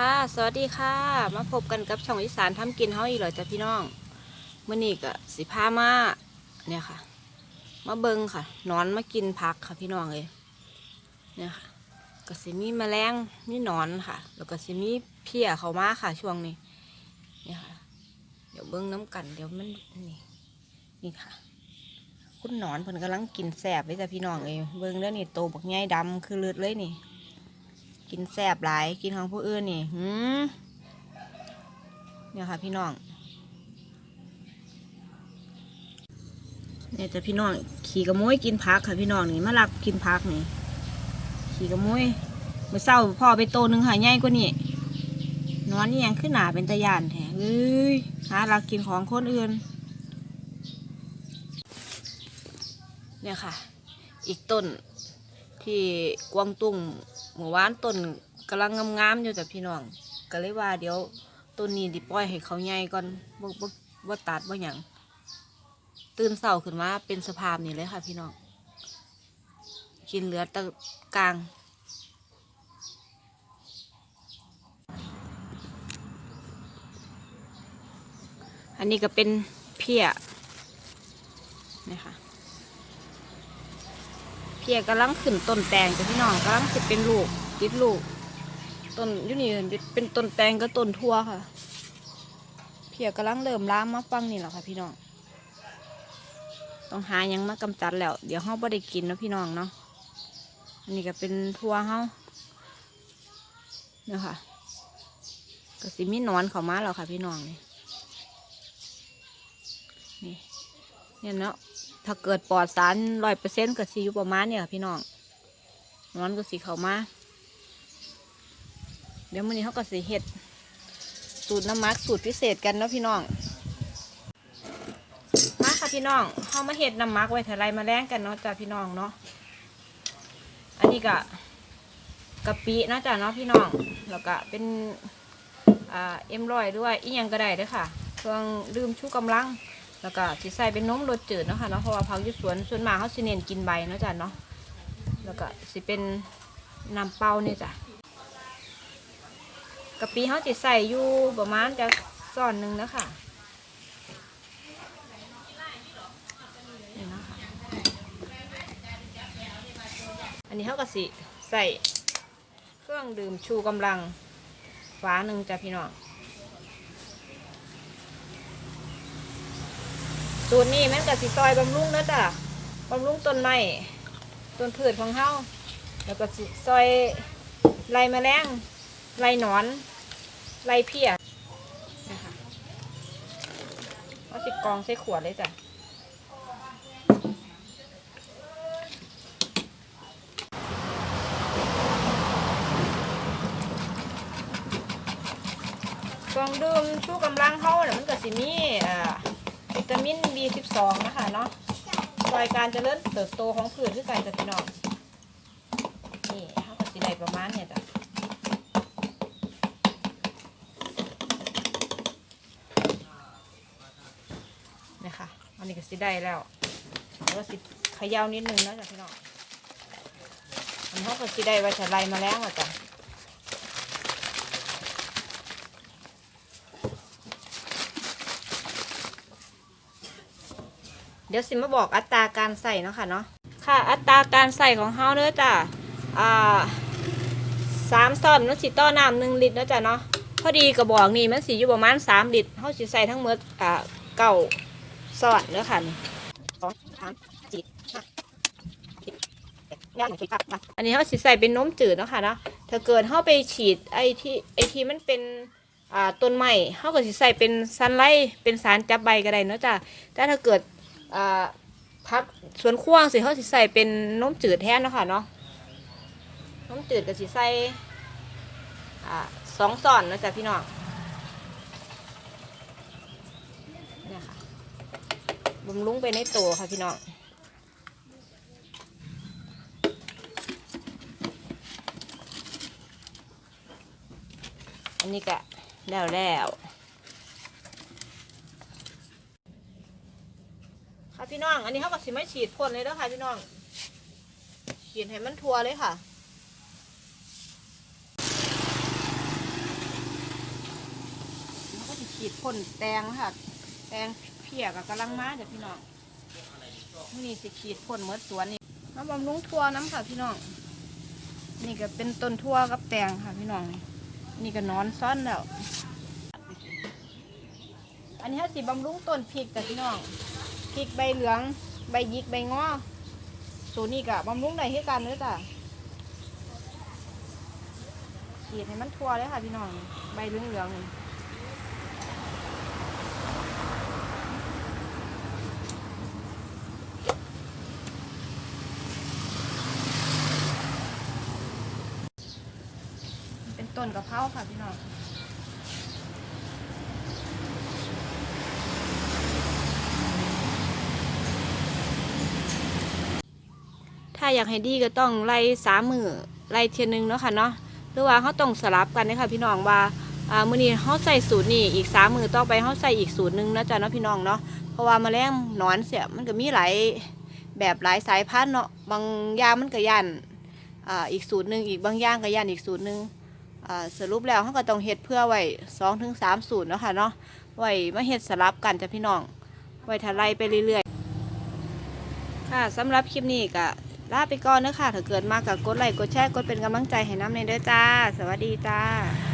ค่ะ สวัสดีค่ะ มาพบกันกับช่องอีสานทำกินเฮาอีกเหรอจ้ะพี่น้องมื่อนี้ก็สิพามาเนี่ยค่ะ มาเบิงค่ะ นอนมากินผักค่ะพี่น้องเลยเนี่ยค่ะก็สิมีแมลงมีนอนค่ะ แล้วก็สิมีเพี้ยเขามาค่ะ ช่วงนี้เนี่ยค่ะ เดี๋ยวเบิ้งน้ำกันเดี๋ยวมันนี่นี่ค่ะ คุณนอนเพิ่นกำลังกินแสบเลยจ้ะพี่น้องเลยเบิ้งแล้วนี่โตบักใหญ่ดำคือเลือดเลยนี่ กินแสบหลายกินของผู้อื่นนี่หืมเนี่ยค่ะพี่น้องเนี่ยแต่พี่น้องขี่กระมุ้ยกินพักค่ะพี่น้องนี่มาลักกินพักนี่ ขี่กระมุ้ยเมื่อเศร้าพ่อไปโตนึงหายใหญ่กว่านี่นอนนี่ยังขึ้นหนาเป็นตะยานแท้เอ้ยหาลักกินของคนอื่น เนี่ยค่ะ อีกต้น ที่กวางตุ้งหมู่บ้านต้นกำลังงามๆอยู่แต่พี่น้องก็เลยว่าเดี๋ยวต้นนี้ดิปล่อยให้เขาใหญ่ก่อนบ่บ่บ่ตัดบ่หยังตื่นเสาขึ้นมาเป็นสภาพนี้เลยค่ะพี่น้องกินเหลือตะกลางอันนี้ก็เป็นเพี้ยนี่ค่ะ พียกำลังขึ้นต้นแตงจ้ะพี่น้องกำลังสิเป็นลูกติดลูกต้นยูนี่เป็นต้นแตงก็ต้นทั่วค่ะ เพียกำลังเริ่มล้ามมาฟังนี่แหละค่ะ พี่น้องต้องหายังมากำจัดแล้ว เดี๋ยวเฮาบ่ได้กินนะพี่น้องเนาะอันนี้ก็เป็นทั่วเฮาเนี่ยค่ะก็สิมีนอนเขามาแล้วค่ะ พี่น้องนี่นี่เนี่ยเนาะ ถ้าเกิดปลอดสารร้อยเปอร์เซ็นต์ก็สิอยู่ประมาณเนี่ยค่ะพี่น้องนอนก็สิเข้ามา เดี๋ยวมื้อนี้เขาก็สิเฮ็ด สูตรน้ำมักสูตรพิเศษกันเนาะพี่น้อง มาค่ะพี่น้องเขามาเฮ็ดน้ำมักไว้ทลายมาแล้งกันเนาะจ้าพี่น้องเนาะ อันนี้ก็กะปิเนาะจ้าเนาะพี่น้อง แล้วก็เป็นเอ็มรอยด้วยอีกอย่างก็ได้ด้วยค่ะ เครื่องดื่มชูกำลัง แล้วก็สิใส่เป็นนมรสจืดเนาะค่ะเนาะเพราะว่าผักอยุสวนส่วนมากเขาสิเน้นกินใบเนาะจ้ะเนาะแล้วก็สิเป็นน้ำเปล่าเนี่ยจ้ะกะปิเขาจะใส่อยู่ประมาณจะซ่อนหนึ่งแล้วค่ะนี่นะคะอันนี้เขาก็สิใส่เครื่องดื่มชูกำลังฟ้าหนึ่งจ้ะพี่น้อง สูตรนี้ม่นกับสิซอยบำรุงนะจ้ะบำรุงต้นไม้ต้นพืชของเฮาแล้วก็สิซอยไล่แมลงไล่หนอนไล่เพี้ยนะคะเอาสิกองใส่ขวดเลยจ้ะกองดื่มชูกำลังเฮาเนี่ยมันก็สิมีอ่า วิตามิน B12 นะคะเนาะซอยการเจริญเติบโตของพืชที่ใส่จะพี่น้อง นี่เขาก็สิได้ประมาณเนี่ยจ้ะนี่ค่ะอันนี้ก็สิได้แล้วแล้วก็สิเขย่านิดนึงนะจ้ะพี่น้องอันนี้เขาก็สิได้ไว้จะไล่มาแล้วอะจ้ะ เดี๋ยวสิมาบอกอัตราการใส่เนาะค่ะเนาะค่ะ อัตราการใส่ของเฮาเด้อจ้ะอ่าสามซ่อนมันสิต่อน้ำหนึ่งลิตรเนาะจ้ะเนาะพอดีกระบอกนี่มันสิอยู่ประมาณสามลิตรเฮาสิใส่ทั้งหมดอ่าเก้าซ่อนเด้อค่ะสองสามสี่ห้าห้าสิบอันนี้เฮาสิใส่เป็นนมจืดเนาะค่ะเนาะถ้าเกิดเฮาไปฉีดไอที่ไอที่มันเป็นอ่าต้นไม้เฮาก็สิใส่เป็นซันไลท์เป็นสารจับใบก็ได้เนาะจ้ะแต่ถ้าเกิด อ่าพักสวนควางสิเขาสิใส่เป็นน้มจืดแทนเนาะคะเนาะน้มจืดกับสิใส่อ่าสองส่อนนะจ๊ะพี่น้องเนี่ยค่ะบำรุงไปในตัวค่ะพี่น้องอันนี้ก็แล้วแล้ว ค่ะ พี่น้อง อันนี้เขาก็สิไม่ฉีดพ่นเลยเด้อค่ะพี่น้อง ฉีดให้มันทั่วเลยค่ะขีดพ่นแตงค่ะ แตงเพียกับกำลังมาจ้ะพี่น้องมื่อนี้สิขีดพ่นเมดสวนนี่มาบำรุงทั่วน้ำค่ะพี่น้อง นี่ก็เป็นต้นทั่วกับแตงค่ะพี่น้อง นี่ก็นอนซ่อนแล้ว อันนี้เขาสิบำรุงต้นพริกจ้ะพี่น้อง พริกใบเหลือง ใบยิก ใบงอสูตรนี้ก็บำรุงได้ให้กันเลยจ้ะขีดให้มันทั่วเลยค่ะพี่น้อง ใบเหลืองเหลืองๆเป็นต้นกะเพราค่ะพี่น้อง ถ้าอยากให้ดีก็ต้องไล่สามมือไล่เทียนหนึ่งเนาะค่ะเนาะหรือว่าเขาต้องสลับกันนะคะพี่น้องว่าอ่ามื้อนี้เขาใส่สูตรนี้อีกสามมือต่อไปเขาใส่อีกสูตรหนึ่งนะจ๊ะเนาะพี่น้องเนาะเพราะว่าแมลงหนอนเสียมันก็มีหลายแบบหลายสายพันธุ์เนาะบางอย่างมันก็ยันอ่าอีกสูตรหนึ่งอีกบางอย่างก็ยันอีกสูตรหนึ่งอ่าสรุปแล้วเขาก็ต้องเฮ็ดเพื่อไว้สองถึงสามสูตรเนาะค่ะเนาะไว้มาเฮ็ดสลับกันจ้ะพี่น้องไว้ทาไล่ไปเรื่อยๆค่ะสำหรับคลิปนี้ก็ ลาไปก่อนเด้อค่ะ ถ้าเกิดมากก็กดไลค์กดแชร์กดเป็นกำลังใจให้น้ำในเด้อจ้า สวัสดีจ้า